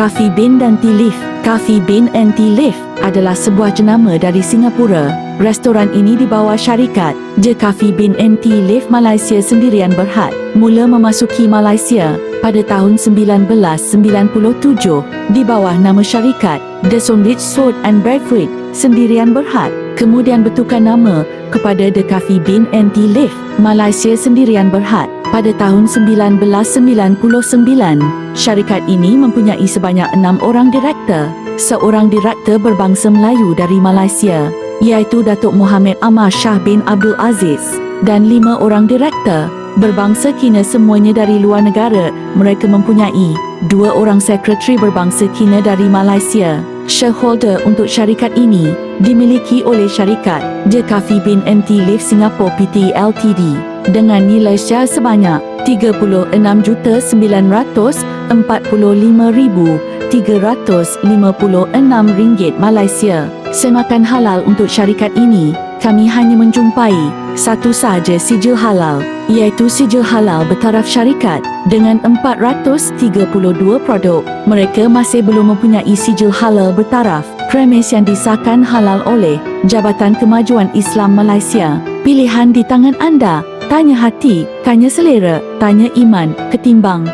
Coffee Bean dan Tea Leaf. Coffee and Tea Leaf adalah sebuah jenama dari Singapura. Restoran ini di bawah syarikat. The Coffee Bean and Tea Leaf Malaysia Sendirian Berhad. Mula memasuki Malaysia pada tahun 1997 di bawah nama syarikat The Sandwich Sword and Breadfruit Sendirian Berhad. Kemudian bertukar nama kepada The Coffee Bean and Tea Leaf Malaysia Sendirian Berhad pada tahun 1999. Syarikat ini mempunyai sebanyak enam orang direktor. Seorang direktor berbangsa Melayu dari Malaysia, iaitu Datuk Muhammad Amar Shah bin Abdul Aziz dan lima orang direktor berbangsa Kina semuanya dari luar negara. Mereka mempunyai dua orang sekretari berbangsa Kina dari Malaysia. Shareholder untuk syarikat ini dimiliki oleh syarikat The Coffee Bean and Singapore Pty Ltd dengan nilai share sebanyak RM36,45356 Malaysia. Semakan halal untuk syarikat ini, kami hanya menjumpai satu sahaja sijil halal, iaitu sijil halal bertaraf syarikat dengan 432 produk. Mereka masih belum mempunyai sijil halal bertaraf, premis yang disahkan halal oleh Jabatan Kemajuan Islam Malaysia. Pilihan di tangan anda. Tanya hati, tanya selera, tanya iman, ketimbang